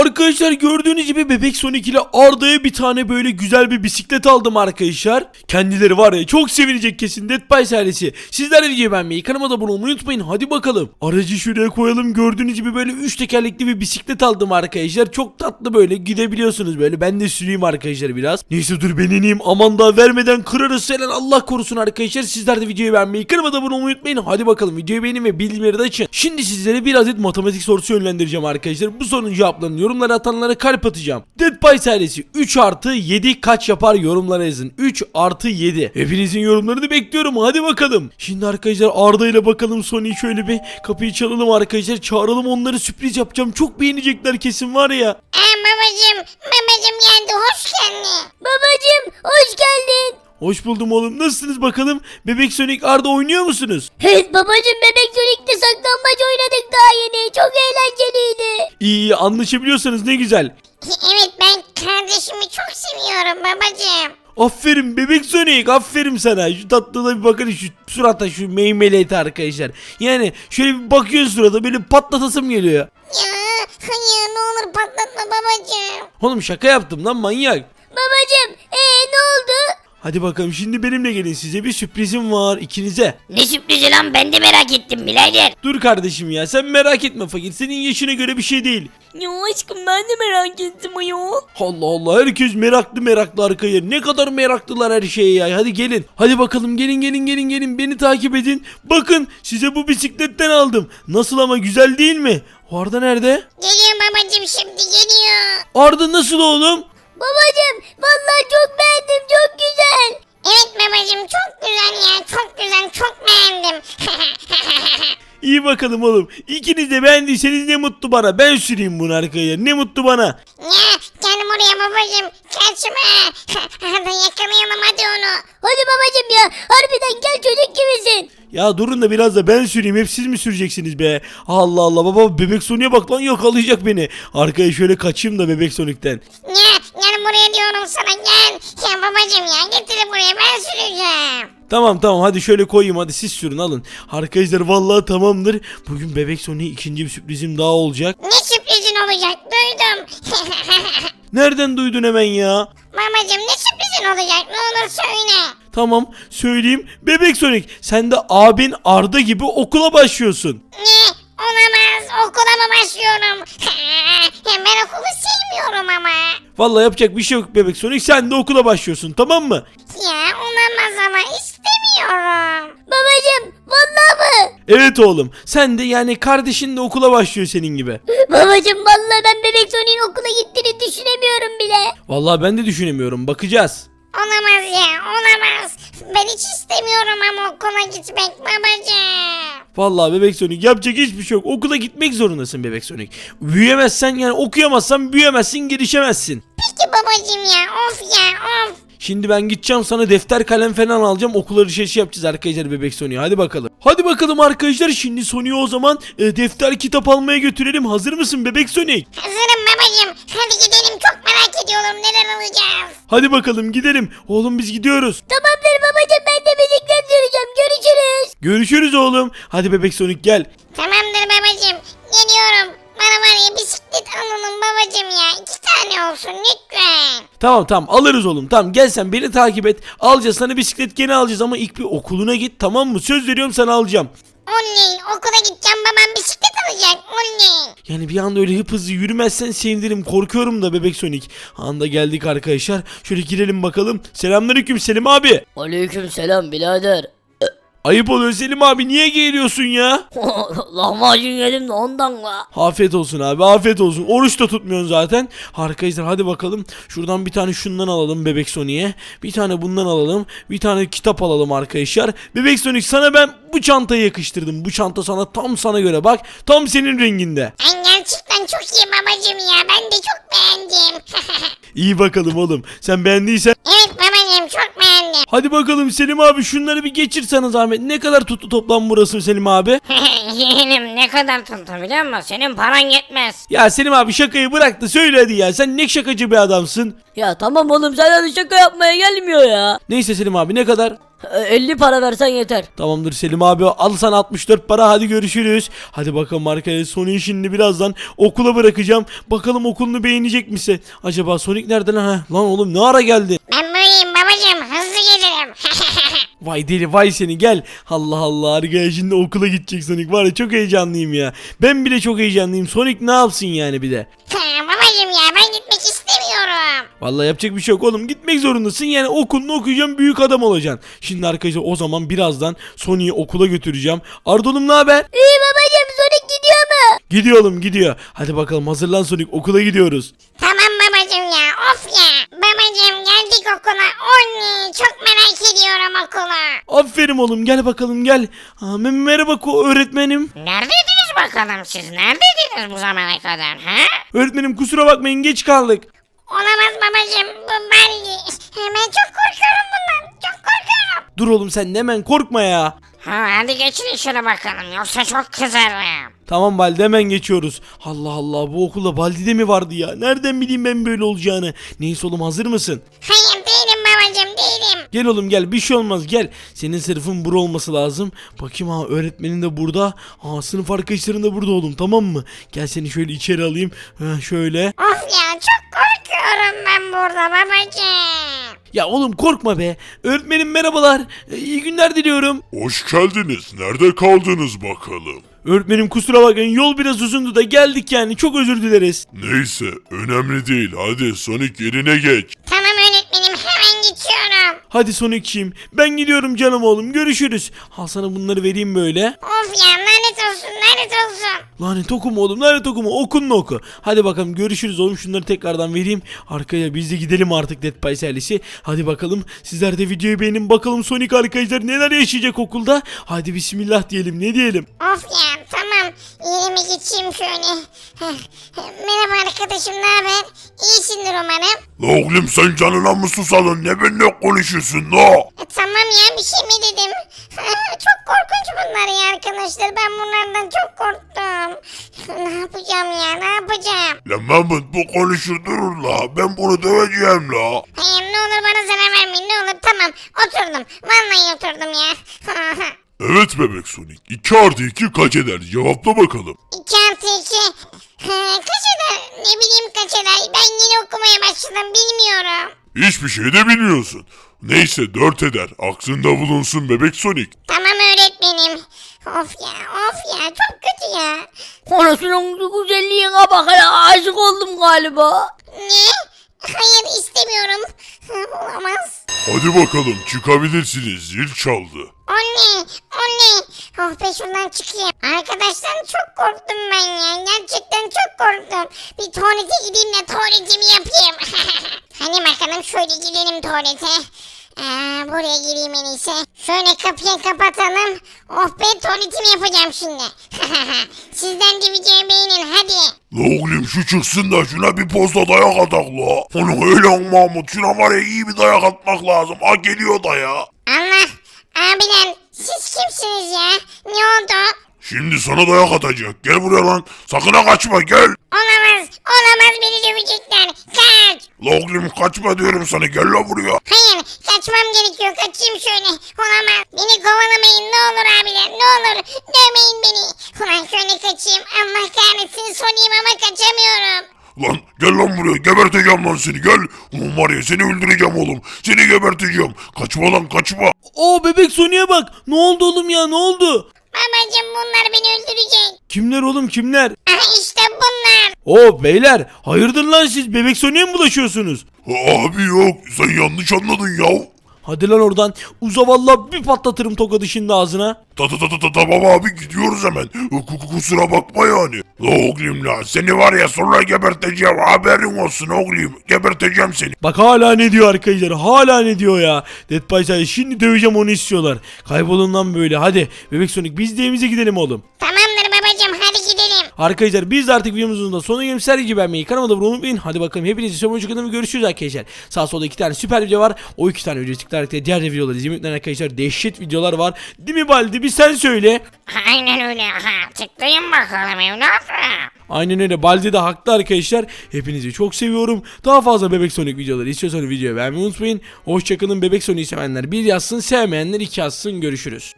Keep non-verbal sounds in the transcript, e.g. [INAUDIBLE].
Arkadaşlar gördüğünüz gibi Bebek Sonic ile Arda'ya bir tane böyle güzel bir bisiklet aldım arkadaşlar. Kendileri var ya çok sevinecek kesin Dead by ailesi. Sizler de videoyu beğenmeyi kanalıma da abone olmayı unutmayın. Hadi bakalım. Aracı şuraya koyalım. Gördüğünüz gibi böyle 3 tekerlekli bir bisiklet aldım arkadaşlar. Çok tatlı böyle gidebiliyorsunuz böyle. Ben de süreyim arkadaşlar biraz. Neyse dur ben ineyim. Aman da vermeden kırarız Selen Allah korusun arkadaşlar. Sizler de videoyu beğenmeyi kanalıma da abone olmayı unutmayın. Hadi bakalım videoyu beğenin ve bildirimleri de açın. Şimdi sizlere bir adet matematik sorusu yönlendireceğim arkadaşlar. Bu sorunun cevaplarını yorumlara atanlara kalp atacağım. Dead by serisi 3 artı 7 kaç yapar yorumlara yazın. 3 artı 7. Hepinizin yorumlarını bekliyorum. Hadi bakalım. Şimdi arkadaşlar Arda ile bakalım Sony'yi şöyle bir kapıyı çalalım arkadaşlar. Çağıralım onları sürpriz yapacağım. Çok beğenecekler kesin var ya. Aa babacım, babacım geldi hoş geldin. Babacım hoş geldin. Hoş buldum oğlum. Nasılsınız bakalım? Bebek Sonic Arda oynuyor musunuz? Evet babacım bebek Sonic'le İyi iyi anlaşabiliyorsanız ne güzel. Evet ben kardeşimi çok seviyorum babacım. Aferin bebek Sonic aferin sana. Şu tatlına bir bakın şu surata şu meymeleti arkadaşlar. Yani şöyle bir bakıyor surata böyle patlatasım geliyor. Ya hayır ne olur patlatma babacım. Oğlum şaka yaptım lan manyak. Babacım ee ne oldu? Hadi bakalım şimdi benimle gelin size bir sürprizim var ikinize. Ne sürprizi lan ben de merak ettim birader. Dur kardeşim ya sen merak etme fakir senin yaşına göre bir şey değil. Ya aşkım ben de merak ettim ayol. Allah Allah herkes meraklı meraklı arkaya. Ne kadar meraklılar her şeye ya. Hadi gelin. Hadi bakalım gelin gelin gelin gelin. Beni takip edin. Bakın size bu bisikletten aldım. Nasıl ama güzel değil mi? Arda nerede? Geliyor babacım şimdi geliyor. Arda nasıl oğlum? Babacım vallahi çok beğendim çok güzel. Evet babacım çok güzel ya çok güzel çok beğendim. [LAUGHS] İyi bakalım oğlum. İkiniz de beğendiyseniz ne mutlu bana. Ben süreyim bunu arkaya. Ne mutlu bana. ya gel buraya babacım [LAUGHS] kaçma. hadi yakalayalım hadi onu. Hadi babacım ya harbiden gel çocuk gibisin. Ya durun da biraz da ben süreyim. Hep siz mi süreceksiniz be? Allah Allah baba bebek Sonic'e bak lan yakalayacak beni. Arkaya şöyle kaçayım da bebek Sonic'ten. Ya buraya diyorum sana gel. Ya babacım ya getir buraya ben süreceğim. Tamam tamam hadi şöyle koyayım hadi siz sürün alın. Arkadaşlar vallahi tamamdır. Bugün bebek Sonic'e ikinci bir sürprizim daha olacak. Ne sürprizin olacak duydum. [LAUGHS] Nereden duydun hemen ya? babacım ne sürprizin olacak ne olur söyle. Tamam söyleyeyim. Bebek Sonic sen de abin Arda gibi okula başlıyorsun. Ne? Olamaz. Okula mı başlıyorum? [LAUGHS] ben okulu sevmiyorum ama. Vallahi yapacak bir şey yok bebek Sonic sen de okula başlıyorsun tamam mı? Ya olamaz ama istemiyorum. Babacım vallahi mı? Evet oğlum sen de yani kardeşin de okula başlıyor senin gibi. [LAUGHS] Babacım vallahi ben bebek Sonic'in okula gittiğini düşünemiyorum bile. Vallahi ben de düşünemiyorum bakacağız. Olamaz ya olamaz. Ben hiç istemiyorum ama okula gitmek babacığım. Vallahi bebek Sonic yapacak hiçbir şey yok. Okula gitmek zorundasın bebek Sonic. Büyüyemezsen yani okuyamazsan büyüyemezsin gelişemezsin. Peki babacığım ya of ya of. Şimdi ben gideceğim sana defter kalem falan alacağım. Okula alışverişi yapacağız arkadaşlar bebek Sony'e. Hadi bakalım. Hadi bakalım arkadaşlar. Şimdi Sony'e o zaman e, defter kitap almaya götürelim. Hazır mısın bebek Sonic? Hazırım babacığım. Hadi gidelim çok merak ediyorum neler alacağız. Hadi bakalım gidelim. Oğlum biz gidiyoruz. Tamamdır babacım ben de bisiklet süreceğim görüşürüz. Görüşürüz oğlum. Hadi bebek Sonic gel. Tamamdır babacığım. Geliyorum. Bana var ya bisiklet alalım babacığım ya. İki tane olsun lütfen. Tamam tamam alırız oğlum. Tamam gel sen beni takip et. Alacağız sana bisiklet gene alacağız ama ilk bir okuluna git tamam mı? Söz veriyorum sana alacağım. Oley okula gideceğim babam bisiklet alacak. Oley. Yani bir anda öyle hıp hızlı yürümezsen sevinirim. Korkuyorum da bebek Sonic. Anda geldik arkadaşlar. Şöyle girelim bakalım. Selamünaleyküm Selim abi. Aleyküm selam birader. Ayıp oluyor Selim abi niye geliyorsun ya? [LAUGHS] Lahmacun yedim de ondan la. Afiyet olsun abi afiyet olsun. Oruç da tutmuyorsun zaten. Arkadaşlar hadi bakalım. Şuradan bir tane şundan alalım Bebek Sonic'e. Bir tane bundan alalım. Bir tane kitap alalım arkadaşlar. Bebek Sonic sana ben bu çantayı yakıştırdım. Bu çanta sana tam sana göre bak. Tam senin renginde. Ben gerçekten çok iyi babacığım ya. Ben de çok beğendim. [LAUGHS] İyi bakalım oğlum. Sen beğendiysen. evet babacığım çok beğendim. Hadi bakalım Selim abi şunları bir geçir sana zahmet. Ne kadar tuttu toplam burası Selim abi? [LAUGHS] Yeğenim ne kadar tuttu biliyor musun? Senin paran yetmez. Ya Selim abi şakayı bırak da söyle hadi ya. Sen ne şakacı bir adamsın. Ya tamam oğlum hadi şaka yapmaya gelmiyor ya. Neyse Selim abi ne kadar? E, 50 para versen yeter. Tamamdır Selim abi al sana 64 para hadi görüşürüz. Hadi bakalım arkadaşlar Sonic'i şimdi birazdan okula bırakacağım. Bakalım okulunu beğenecek misin? Acaba Sonic nerede lan? Ha? Lan oğlum ne ara geldin? Ben hızlı gelirim. Vay deli vay seni gel. Allah Allah arkadaşlar şimdi okula gidecek Sonic var ya çok heyecanlıyım ya. Ben bile çok heyecanlıyım. Sonic ne yapsın yani bir de? babacım ya ben gitmek istemiyorum. Vallahi yapacak bir şey yok oğlum. Gitmek zorundasın. Yani okulunu okuyacaksın. Büyük adam olacaksın. Şimdi arkadaşlar o zaman birazdan Sonic'i okula götüreceğim. Ardolum ne haber? İyi babacım Sonic gidiyor mu? Gidiyor oğlum gidiyor. Hadi bakalım hazırlan Sonic okula gidiyoruz. Tamam babacım ya of ya. Babacım geldik okula. Oley çok merak okulu. Aferin oğlum gel bakalım gel. Me- merhaba ko- öğretmenim. Neredeydiniz bakalım siz? Neredeydiniz bu zamana kadar ha? Öğretmenim kusura bakmayın geç kaldık. Olamaz babacım bu Barbie. [LAUGHS] Ben çok korkuyorum bundan. Çok korkuyorum. Dur oğlum sen hemen korkma ya. Ha, hadi geçin şöyle bakalım yoksa çok kızarım. Tamam Baldi hemen geçiyoruz. Allah Allah bu okulda Baldi de mi vardı ya? Nereden bileyim ben böyle olacağını? Neyse oğlum hazır mısın? Hayır değilim babacım değilim. Gel oğlum gel bir şey olmaz gel. Senin sınıfın bura olması lazım. Bakayım ha öğretmenin de burada. Ha sınıf arkadaşların da burada oğlum tamam mı? Gel seni şöyle içeri alayım. Ha, şöyle. Of ya çok korkuyorum ben burada babacım. Ya oğlum korkma be. Öğretmenim merhabalar. Ee, İyi günler diliyorum. Hoş geldiniz. Nerede kaldınız bakalım? Öğretmenim kusura bakmayın yol biraz uzundu da geldik yani çok özür dileriz. Neyse, önemli değil. Hadi Sonic yerine geç. Hadi Sonic'ciğim ben gidiyorum canım oğlum görüşürüz. Al sana bunları vereyim böyle. Of ya lanet olsun lanet olsun. Lanet okuma oğlum lanet okuma okunla oku. Hadi bakalım görüşürüz oğlum şunları tekrardan vereyim. Arkaya biz de gidelim artık Dead by serisi. Hadi bakalım sizler de videoyu beğenin bakalım Sonic arkadaşlar neler yaşayacak okulda. Hadi bismillah diyelim ne diyelim. Of ya tamam yerime geçeyim şöyle. Merhaba arkadaşım ne haber? İyisindir umarım. La oğlum sen canına mı susadın? Ne benimle konuşuyorsun la? E, tamam ya bir şey mi dedim? çok korkunç bunlar ya arkadaşlar. Ben bunlardan çok korktum. ne yapacağım ya ne yapacağım? La Mahmut bu konuşur durur la. Ben bunu döveceğim la. Hayır ne olur bana zarar vermeyin ne olur tamam oturdum. Vallahi oturdum ya. [LAUGHS] Evet bebek Sonic. 2 artı 2 kaç eder? Cevapla bakalım. 2 artı 2. Kaç eder? Ne bileyim kaç eder? Ben yeni okumaya başladım bilmiyorum. Hiçbir şey de bilmiyorsun. Neyse 4 eder. Aklında bulunsun bebek Sonic. Tamam öğretmenim. Of ya of ya çok kötü ya. Anasının güzelliğine bak hele aşık oldum galiba. Ne? Hayır istemiyorum. Olamaz. Hadi bakalım çıkabilirsiniz. Zil çaldı. Anne, anne. Oh be şuradan çıkayım. Arkadaşlar çok korktum ben ya. Gerçekten çok korktum. Bir tuvalete gideyim de tuvaletimi yapayım. [LAUGHS] Hadi bakalım şöyle gidelim tuvalete. Ee, buraya gireyim en iyisi. Şöyle kapıyı kapatalım. Oh be tuvaletimi yapacağım şimdi. [LAUGHS] Sizden de videoyu beğenin hadi. La oğlum şu çıksın da şuna bir posta dayak atak la. Onu öyle Mahmut şuna var ya iyi bir dayak atmak lazım. Ha geliyor da ya. Allah. Abiler siz kimsiniz ya? Ne oldu? Şimdi sana dayak atacak. Gel buraya lan. Sakın ha kaçma gel. Olamaz. Olamaz beni dövecekler. Kaç. La oğlum kaçma diyorum sana. Gel la buraya. Hayır kaçmam gerekiyor kaçayım şöyle. Olamaz beni kovalamayın ne olur abiler ne olur dövmeyin beni. Ulan şöyle kaçayım Allah kahretsin sonayım ama kaçamıyorum. Lan gel lan buraya. Geberteceğim lan seni. Gel. Ulan var ya seni öldüreceğim oğlum. Seni geberteceğim. Kaçma lan kaçma. Oo bebek Sonic'e bak. Ne oldu oğlum ya ne oldu? Babacım bunlar beni öldürecek. Kimler oğlum kimler? Aha işte bunlar. Oo beyler hayırdır lan siz bebek Sonic'e mi bulaşıyorsunuz? Abi yok. Sen yanlış anladın ya. Hadi lan oradan. Uza valla bir patlatırım tokadı şimdi ağzına. Ta ta ta ta ta tamam abi gidiyoruz hemen. Kusura bakma yani. La oğlum la seni var ya sonra geberteceğim haberin olsun oğlum. Geberteceğim seni. Bak hala ne diyor arkadaşlar hala ne diyor ya. Dead by Daylight, şimdi döveceğim onu istiyorlar. Kaybolun lan böyle hadi. Bebek Sonic biz de evimize gidelim oğlum. Gidelim. Arkadaşlar biz de artık videomuzun da sonuna gelmiş. Her gibi beğenmeyi kanalıma da abone unutmayın. Hadi bakalım hepinizi sonraki kanalımda görüşürüz arkadaşlar. Sağ solda iki tane süper video var. O iki tane ücretsiz tıklayarak diğer de videoları izlemeyi unutmayın arkadaşlar. Dehşet videolar var. Değil mi Baldi? Bir sen söyle. Aynen öyle. Ha, tıklayın bakalım evladım. Aynen öyle. Baldi de haklı arkadaşlar. Hepinizi çok seviyorum. Daha fazla Bebek Sonic videoları istiyorsanız videoyu beğenmeyi unutmayın. Hoşçakalın Bebek Sonic'i sevenler bir yazsın, sevmeyenler iki yazsın. Görüşürüz.